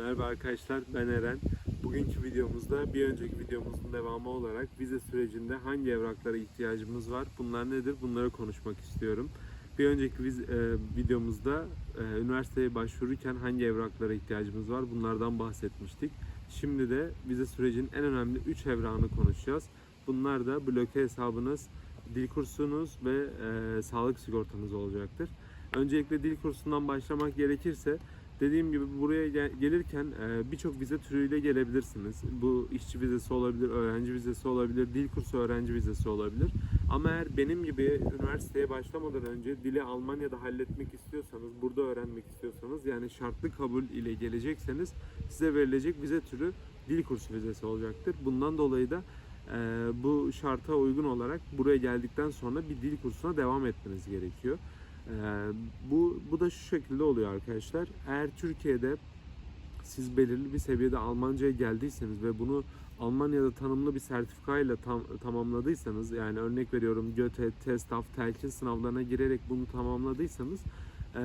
Merhaba arkadaşlar ben Eren. Bugünkü videomuzda bir önceki videomuzun devamı olarak vize sürecinde hangi evraklara ihtiyacımız var? Bunlar nedir? Bunları konuşmak istiyorum. Bir önceki viz- e, videomuzda e, üniversiteye başvururken hangi evraklara ihtiyacımız var? Bunlardan bahsetmiştik. Şimdi de vize sürecinin en önemli 3 evrağını konuşacağız. Bunlar da bloke hesabınız, dil kursunuz ve e, sağlık sigortanız olacaktır. Öncelikle dil kursundan başlamak gerekirse Dediğim gibi buraya gel- gelirken e, birçok vize türüyle gelebilirsiniz. Bu işçi vizesi olabilir, öğrenci vizesi olabilir, dil kursu öğrenci vizesi olabilir. Ama eğer benim gibi üniversiteye başlamadan önce dili Almanya'da halletmek istiyorsanız, burada öğrenmek istiyorsanız yani şartlı kabul ile gelecekseniz size verilecek vize türü dil kursu vizesi olacaktır. Bundan dolayı da e, bu şarta uygun olarak buraya geldikten sonra bir dil kursuna devam etmeniz gerekiyor. Ee, bu, bu da şu şekilde oluyor arkadaşlar. Eğer Türkiye'de siz belirli bir seviyede Almanca'ya geldiyseniz ve bunu Almanya'da tanımlı bir sertifikayla tam, tamamladıysanız yani örnek veriyorum Göte, TESTAF, Telkin sınavlarına girerek bunu tamamladıysanız e,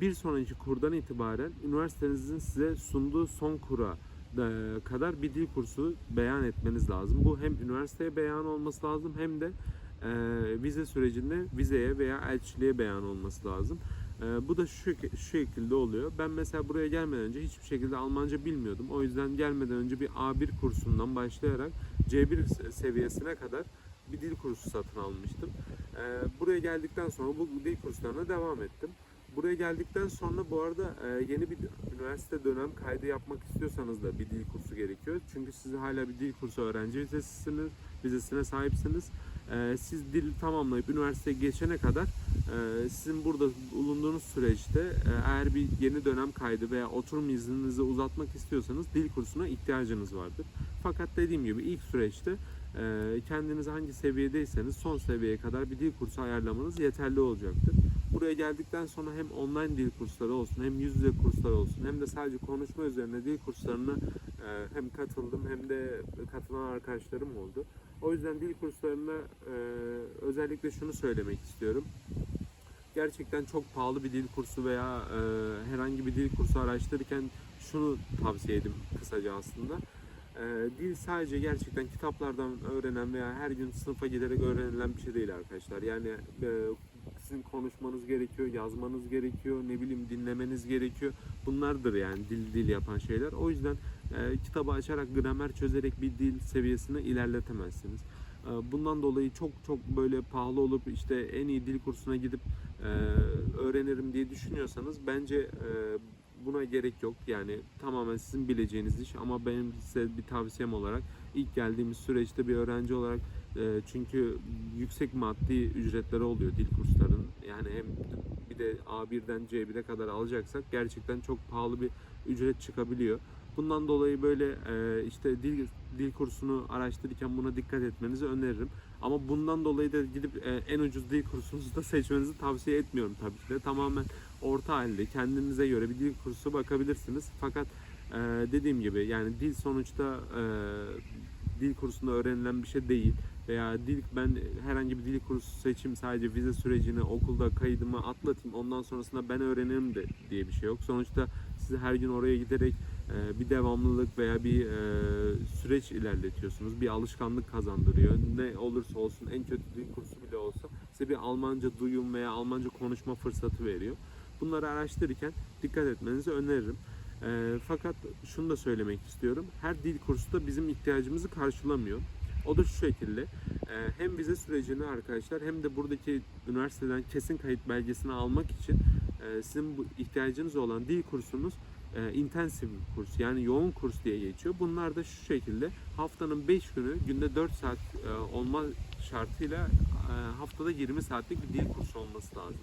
bir sonraki kurdan itibaren üniversitenizin size sunduğu son kura e, kadar bir dil kursu beyan etmeniz lazım. Bu hem üniversiteye beyan olması lazım hem de e, vize sürecinde vizeye veya elçiliğe beyan olması lazım. E, bu da şu, şu şekilde oluyor. Ben mesela buraya gelmeden önce hiçbir şekilde Almanca bilmiyordum. O yüzden gelmeden önce bir A1 kursundan başlayarak C1 se- seviyesine kadar bir dil kursu satın almıştım. E, buraya geldikten sonra bu dil kurslarına devam ettim. Buraya geldikten sonra bu arada e, yeni bir üniversite dönem kaydı yapmak istiyorsanız da bir dil kursu gerekiyor. Çünkü siz hala bir dil kursu öğrenci vizesisiniz, vizesine sahipsiniz. E, siz dil tamamlayıp üniversiteye geçene kadar e, sizin burada bulunduğunuz süreçte e, eğer bir yeni dönem kaydı veya oturum izninizi uzatmak istiyorsanız dil kursuna ihtiyacınız vardır. Fakat dediğim gibi ilk süreçte e, kendiniz hangi seviyedeyseniz son seviyeye kadar bir dil kursu ayarlamanız yeterli olacaktır. Buraya geldikten sonra hem online dil kursları olsun hem yüz yüze kurslar olsun hem de sadece konuşma üzerine dil kurslarına e, hem katıldım hem de katılan arkadaşlarım oldu. O yüzden dil kurslarına e, özellikle şunu söylemek istiyorum. Gerçekten çok pahalı bir dil kursu veya e, herhangi bir dil kursu araştırırken şunu tavsiye edeyim kısaca aslında. E, dil sadece gerçekten kitaplardan öğrenen veya her gün sınıfa giderek öğrenilen bir şey değil arkadaşlar. Yani e, sizin konuşmanız gerekiyor, yazmanız gerekiyor, ne bileyim dinlemeniz gerekiyor. Bunlardır yani dil dil yapan şeyler. O yüzden e, kitabı açarak gramer çözerek bir dil seviyesine ilerletemezsiniz. E, bundan dolayı çok çok böyle pahalı olup işte en iyi dil kursuna gidip e, öğrenirim diye düşünüyorsanız bence e, buna gerek yok. Yani tamamen sizin bileceğiniz iş ama benim size bir tavsiyem olarak ilk geldiğimiz süreçte bir öğrenci olarak e, çünkü yüksek maddi ücretleri oluyor dil kurslarının. Yani hem bir de A1'den C1'e kadar alacaksak gerçekten çok pahalı bir ücret çıkabiliyor. Bundan dolayı böyle e, işte dil dil kursunu araştırırken buna dikkat etmenizi öneririm. Ama bundan dolayı da gidip e, en ucuz dil kursunuzu da seçmenizi tavsiye etmiyorum tabii ki de. Tamamen orta halde kendinize göre bir dil kursu bakabilirsiniz. Fakat e, dediğim gibi yani dil sonuçta dil kursunda öğrenilen bir şey değil veya dil ben herhangi bir dil kursu seçim sadece vize sürecini okulda kaydımı atlatayım ondan sonrasında ben öğrenirim de diye bir şey yok. Sonuçta siz her gün oraya giderek e, bir devamlılık veya bir e, süreç ilerletiyorsunuz. Bir alışkanlık kazandırıyor. Ne olursa olsun en kötü dil kursu bile olsa size bir Almanca duyum veya Almanca konuşma fırsatı veriyor. Bunları araştırırken dikkat etmenizi öneririm. E, fakat şunu da söylemek istiyorum. Her dil kursu da bizim ihtiyacımızı karşılamıyor. O da şu şekilde. e, Hem vize sürecini arkadaşlar hem de buradaki üniversiteden kesin kayıt belgesini almak için e, sizin bu ihtiyacınız olan dil kursunuz e, intensive kurs yani yoğun kurs diye geçiyor. Bunlar da şu şekilde haftanın 5 günü günde 4 saat e, olma şartıyla e, haftada 20 saatlik bir dil kursu olması lazım.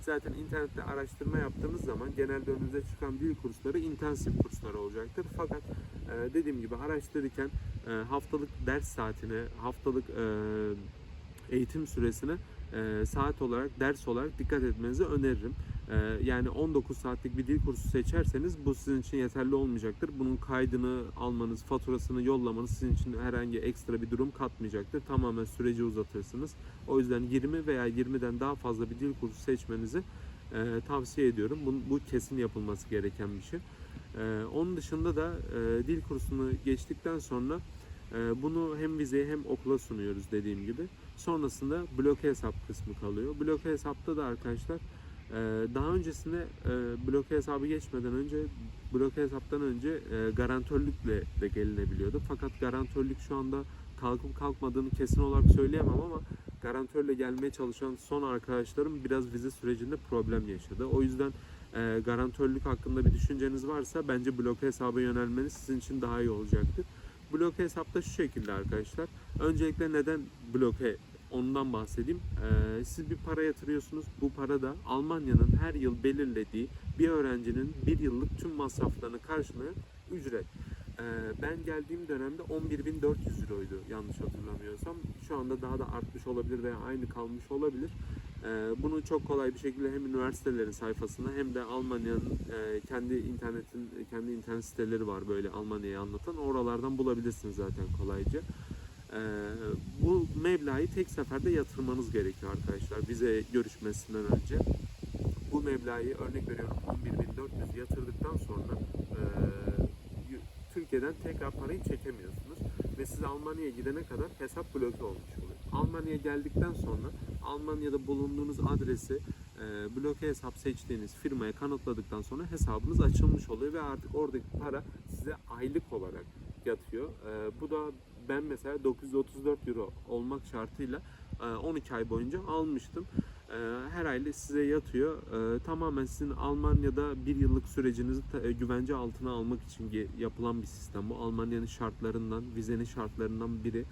Zaten internette araştırma yaptığınız zaman genelde önünüze çıkan dil kursları intensif kurslar olacaktır. Fakat e, dediğim gibi araştırırken e, haftalık ders saatine, haftalık e, eğitim süresine e, saat olarak, ders olarak dikkat etmenizi öneririm. E, yani 19 saatlik bir dil kursu seçerseniz bu sizin için yeterli olmayacaktır. Bunun kaydını almanız, faturasını yollamanız sizin için herhangi ekstra bir durum katmayacaktır. Tamamen süreci uzatırsınız. O yüzden 20 veya 20'den daha fazla bir dil kursu seçmenizi e, tavsiye ediyorum. Bu, bu kesin yapılması gereken bir şey. Ee, onun dışında da e, dil kursunu geçtikten sonra e, bunu hem vizeye hem okula sunuyoruz dediğim gibi. Sonrasında bloke hesap kısmı kalıyor. Bloke hesapta da arkadaşlar e, daha öncesinde e, bloke hesabı geçmeden önce bloke hesaptan önce e, garantörlükle de gelinebiliyordu. Fakat garantörlük şu anda kalkıp kalkmadığını kesin olarak söyleyemem ama garantörle gelmeye çalışan son arkadaşlarım biraz vize sürecinde problem yaşadı. O yüzden e, garantörlük hakkında bir düşünceniz varsa bence bloke hesaba yönelmeniz sizin için daha iyi olacaktır. Bloke hesapta şu şekilde arkadaşlar. Öncelikle neden bloke ondan bahsedeyim. Ee, siz bir para yatırıyorsunuz. Bu para da Almanya'nın her yıl belirlediği bir öğrencinin bir yıllık tüm masraflarını karşılayan ücret. Ee, ben geldiğim dönemde 11.400 euroydu yanlış hatırlamıyorsam. Şu anda daha da artmış olabilir veya aynı kalmış olabilir. Ee, bunu çok kolay bir şekilde hem üniversitelerin sayfasında hem de Almanya'nın e, kendi internetin kendi internet siteleri var böyle Almanya'yı anlatan. Oralardan bulabilirsiniz zaten kolayca. Ee, bu meblağı tek seferde yatırmanız gerekiyor arkadaşlar vize görüşmesinden önce. Bu meblağı örnek veriyorum 11.400 yatırdıktan sonra e, Türkiye'den tekrar parayı çekemiyorsunuz ve siz Almanya'ya gidene kadar hesap bloke olmuş oluyor. Almanya'ya geldikten sonra Almanya'da bulunduğunuz adresi e, bloke hesap seçtiğiniz firmaya kanıtladıktan sonra hesabınız açılmış oluyor ve artık oradaki para size aylık olarak yatıyor. E, bu da ben mesela 934 euro olmak şartıyla e, 12 ay boyunca almıştım. E, Her aylık size yatıyor. E, Tamamen sizin Almanya'da bir yıllık sürecinizi e, güvence altına almak için yapılan bir sistem. Bu Almanya'nın şartlarından, vizenin şartlarından biri.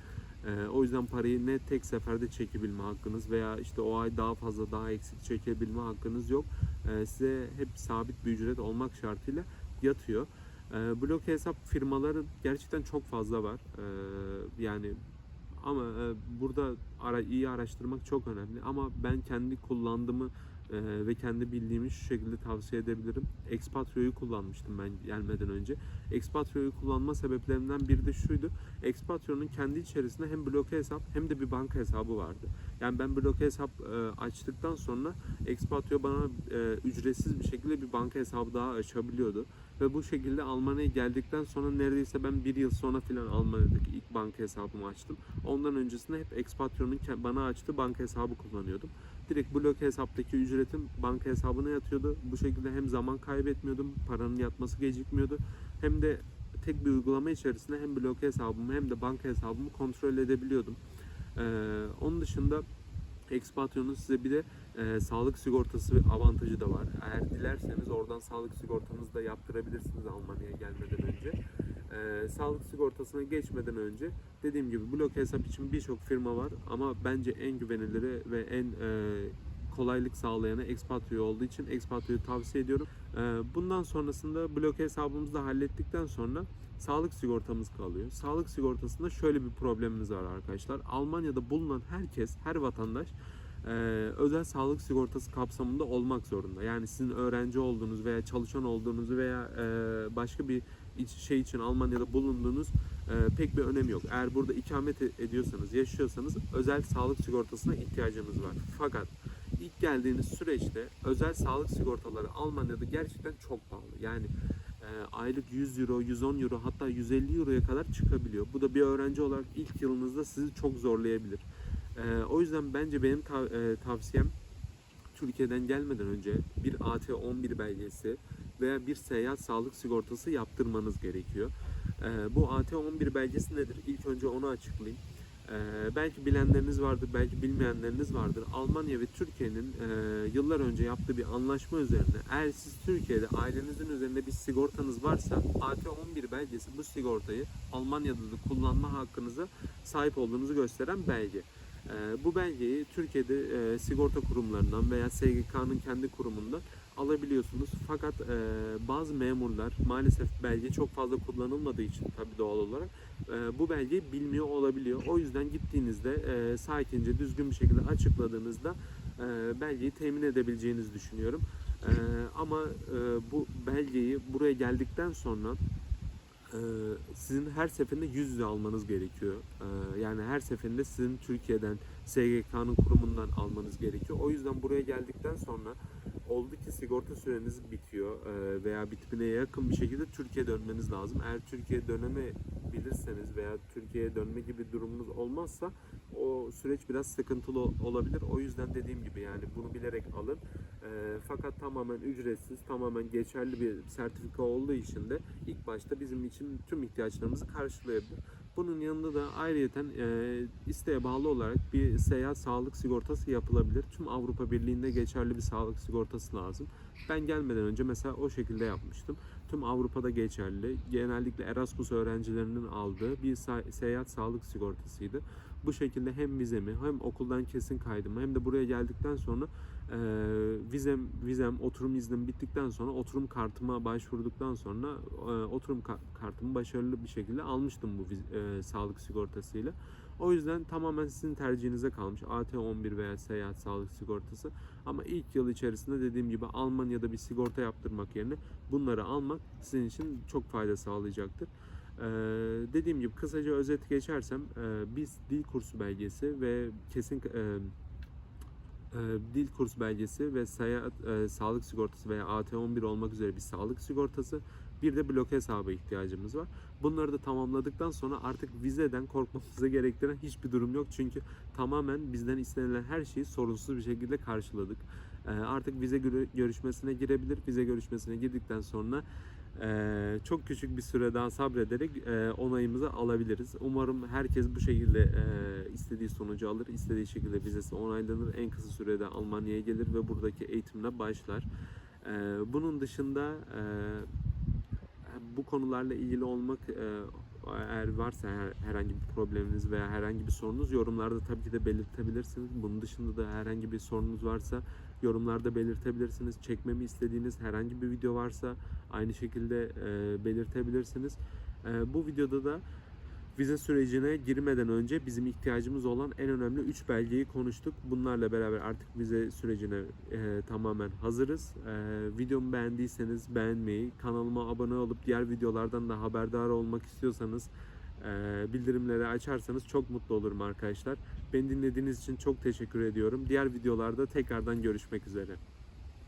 E, O yüzden parayı ne tek seferde çekebilme hakkınız veya işte o ay daha fazla daha eksik çekebilme hakkınız yok. E, Size hep sabit bir ücret olmak şartıyla yatıyor. E, bloke hesap firmaların gerçekten çok fazla var. E, yani ama e, burada ara, iyi araştırmak çok önemli. Ama ben kendi kullandığımı e, ve kendi bildiğimi şu şekilde tavsiye edebilirim. Expatrio'yu kullanmıştım ben gelmeden önce. Expatrio'yu kullanma sebeplerimden biri de şuydu. Expatrio'nun kendi içerisinde hem bloke hesap hem de bir banka hesabı vardı. Yani ben bloke hesap e, açtıktan sonra Expatrio bana e, ücretsiz bir şekilde bir banka hesabı daha açabiliyordu. Ve bu şekilde Almanya'ya geldikten sonra neredeyse ben bir yıl sonra filan Almanya'daki ilk banka hesabımı açtım. Ondan öncesinde hep Expatrio'nun bana açtığı banka hesabı kullanıyordum. Direkt bloke hesaptaki ücretim banka hesabına yatıyordu. Bu şekilde hem zaman kaybetmiyordum, paranın yatması gecikmiyordu. Hem de tek bir uygulama içerisinde hem bloke hesabımı hem de banka hesabımı kontrol edebiliyordum. Ee, onun dışında Expatrio'nun size bir de e, sağlık sigortası avantajı da var. Eğer dilerseniz oradan sağlık sigortanızı da yaptırabilirsiniz Almanya'ya gelmeden önce. Ee, sağlık sigortasına geçmeden önce dediğim gibi blok hesap için birçok firma var ama bence en güveniliri ve en e, kolaylık sağlayanı Expatrio olduğu için Expatrio'yu tavsiye ediyorum. Ee, bundan sonrasında blok hesabımızı da hallettikten sonra sağlık sigortamız kalıyor. Sağlık sigortasında şöyle bir problemimiz var arkadaşlar. Almanya'da bulunan herkes, her vatandaş e, özel sağlık sigortası kapsamında olmak zorunda. Yani sizin öğrenci olduğunuz veya çalışan olduğunuzu veya e, başka bir şey için Almanya'da bulunduğunuz e, pek bir önemi yok. Eğer burada ikamet e- ediyorsanız, yaşıyorsanız özel sağlık sigortasına ihtiyacınız var. Fakat ilk geldiğiniz süreçte özel sağlık sigortaları Almanya'da gerçekten çok pahalı. Yani e, aylık 100 euro, 110 euro hatta 150 euroya kadar çıkabiliyor. Bu da bir öğrenci olarak ilk yılınızda sizi çok zorlayabilir. E, o yüzden bence benim tav- e, tavsiyem Türkiye'den gelmeden önce bir AT11 belgesi veya bir seyahat sağlık sigortası yaptırmanız gerekiyor. E, bu AT11 belgesi nedir? İlk önce onu açıklayayım. Ee, belki bilenleriniz vardır, belki bilmeyenleriniz vardır. Almanya ve Türkiye'nin e, yıllar önce yaptığı bir anlaşma üzerine eğer siz Türkiye'de ailenizin üzerinde bir sigortanız varsa AT11 belgesi bu sigortayı Almanya'da da kullanma hakkınıza sahip olduğunuzu gösteren belge. Ee, bu belgeyi Türkiye'de e, sigorta kurumlarından veya SGK'nın kendi kurumundan alabiliyorsunuz. Fakat e, bazı memurlar maalesef belge çok fazla kullanılmadığı için tabii doğal olarak e, bu belgeyi bilmiyor olabiliyor. O yüzden gittiğinizde sakince düzgün bir şekilde açıkladığınızda belgeyi temin edebileceğinizi düşünüyorum. Ama bu belgeyi buraya geldikten sonra sizin her seferinde yüz yüze almanız gerekiyor. E, yani her seferinde sizin Türkiye'den SGK'nın kurumundan almanız gerekiyor. O yüzden buraya geldikten sonra oldu ki sigorta süreniz bitiyor e, veya bitmeye yakın bir şekilde Türkiye'ye dönmeniz lazım. Eğer Türkiye'ye dönemebilirseniz veya Türkiye'ye dönme gibi durumunuz olmazsa o süreç biraz sıkıntılı ol- olabilir. O yüzden dediğim gibi yani bunu bilerek alın. E, fakat tamamen ücretsiz, tamamen geçerli bir sertifika olduğu için de ilk başta bizim için tüm ihtiyaçlarımızı karşılayabilir. Bunun yanında da ayrıyeten e, isteğe bağlı olarak bir seyahat sağlık sigortası yapılabilir. Tüm Avrupa Birliği'nde geçerli bir sağlık sigortası lazım. Ben gelmeden önce mesela o şekilde yapmıştım. Tüm Avrupa'da geçerli. Genellikle Erasmus öğrencilerinin aldığı bir seyahat sağlık sigortasıydı. Bu şekilde hem vizemi hem okuldan kesin kaydımı hem de buraya geldikten sonra e, vizem vizem oturum iznim bittikten sonra oturum kartıma başvurduktan sonra e, oturum ka- kartımı başarılı bir şekilde almıştım bu e, sağlık sigortasıyla. O yüzden tamamen sizin tercihinize kalmış. AT11 veya seyahat sağlık sigortası. Ama ilk yıl içerisinde dediğim gibi Almanya'da bir sigorta yaptırmak yerine bunları almak sizin için çok fayda sağlayacaktır. Ee, dediğim gibi kısaca özet geçersem e, biz dil kursu belgesi ve kesin e, e, dil kursu belgesi ve seyahat e, sağlık sigortası veya AT11 olmak üzere bir sağlık sigortası bir de blok hesabı ihtiyacımız var. Bunları da tamamladıktan sonra artık vizeden korkmamıza gerektiren hiçbir durum yok. Çünkü tamamen bizden istenilen her şeyi sorunsuz bir şekilde karşıladık. Ee, artık vize görü- görüşmesine girebilir. Vize görüşmesine girdikten sonra e, çok küçük bir süre daha sabrederek e, onayımızı alabiliriz. Umarım herkes bu şekilde e, istediği sonucu alır, istediği şekilde vizesi onaylanır. En kısa sürede Almanya'ya gelir ve buradaki eğitimine başlar. Bunun dışında bu konularla ilgili olmak e, eğer varsa her- herhangi bir probleminiz veya herhangi bir sorunuz yorumlarda tabii ki de belirtebilirsiniz. Bunun dışında da herhangi bir sorunuz varsa yorumlarda belirtebilirsiniz. Çekmemi istediğiniz herhangi bir video varsa aynı şekilde e, belirtebilirsiniz. E, bu videoda da vize sürecine girmeden önce bizim ihtiyacımız olan en önemli 3 belgeyi konuştuk. Bunlarla beraber artık vize sürecine e, tamamen hazırız. E, videomu beğendiyseniz beğenmeyi, kanalıma abone olup diğer videolardan da haberdar olmak istiyorsanız e, bildirimleri açarsanız çok mutlu olurum arkadaşlar. Beni dinlediğiniz için çok teşekkür ediyorum. Diğer videolarda tekrardan görüşmek üzere.